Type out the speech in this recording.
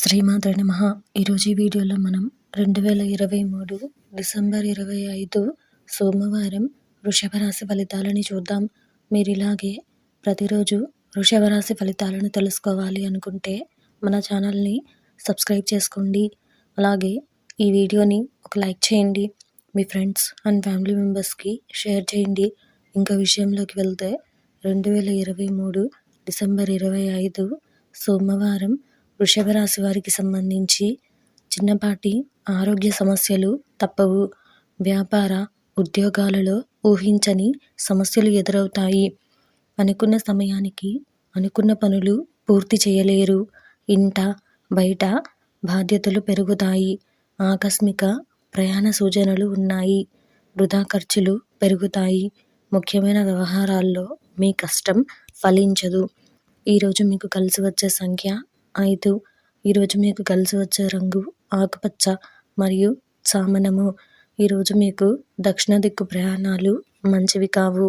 శ్రీమాత్ర నమ. ఈరోజు ఈ వీడియోలో మనం రెండు వేల ఇరవై మూడు డిసెంబర్ ఇరవై ఐదు సోమవారం వృషభ రాశి ఫలితాలని చూద్దాం. మీరు ఇలాగే ప్రతిరోజు వృషభ రాశి ఫలితాలను తెలుసుకోవాలి అనుకుంటే మన ఛానల్ని సబ్స్క్రైబ్ చేసుకోండి. అలాగే ఈ వీడియోని ఒక లైక్ చేయండి. మీ ఫ్రెండ్స్ అండ్ ఫ్యామిలీ మెంబర్స్కి షేర్ చేయండి. ఇంకా విషయంలోకి వెళ్తే రెండు వేల ఇరవై మూడు డిసెంబర్ ఇరవై ఐదు సోమవారం వృషభ రాశి వారికి సంబంధించి చిన్నపాటి ఆరోగ్య సమస్యలు తప్పవు. వ్యాపార ఉద్యోగాలలో ఊహించని సమస్యలు ఎదురవుతాయి. అనుకున్న సమయానికి అనుకున్న పనులు పూర్తి చేయలేరు. ఇంట బయట బాధ్యతలు పెరుగుతాయి. ఆకస్మిక ప్రయాణ సూచనలు ఉన్నాయి. వృధా ఖర్చులు పెరుగుతాయి. ముఖ్యమైన వ్యవహారాల్లో మీ కష్టం ఫలించదు. ఈరోజు మీకు కలిసి వచ్చే సంఖ్య ఐదు. ఈరోజు మీకు కలిసి వచ్చే రంగు ఆకుపచ్చ మరియు చామనము ఈరోజు మీకు దక్షిణ దిక్కు ప్రయాణాలు మంచివి కావు.